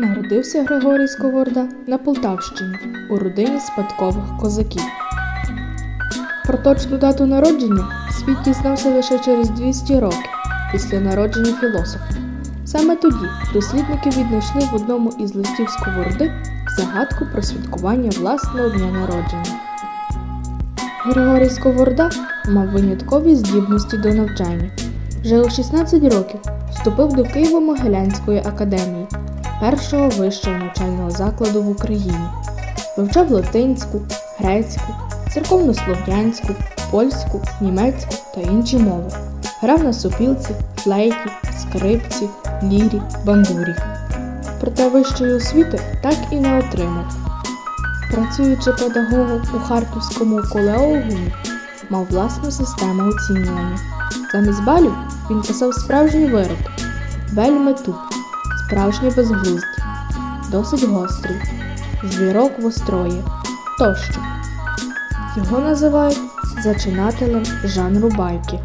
Народився Григорій Сковорода на Полтавщині у родині спадкових козаків. Про точну дату народження світ дізнався лише через 200 років після народження філософа. Саме тоді дослідники віднайшли в одному із листів Сковороди загадку про святкування власного дня народження. Григорій Сковорода мав виняткові здібності до навчання. Вже у 16 років вступив до Києво-Могилянської академії, першого вищого навчального закладу в Україні. Вивчав латинську, грецьку, церковнослов'янську, польську, німецьку та інші мови. Грав на сопілці, флейті, скрипці, лірі, бандурі. Проте вищої освіти так і не отримав. Працюючи педагогом у Харківському колеогумі, мав власну систему оцінювання. Замість балів він писав справжні вироки, вельми туп, справжнє безглуздя, досить гострий, звірок востроє тощо. Його називають зачинателем жанру байки.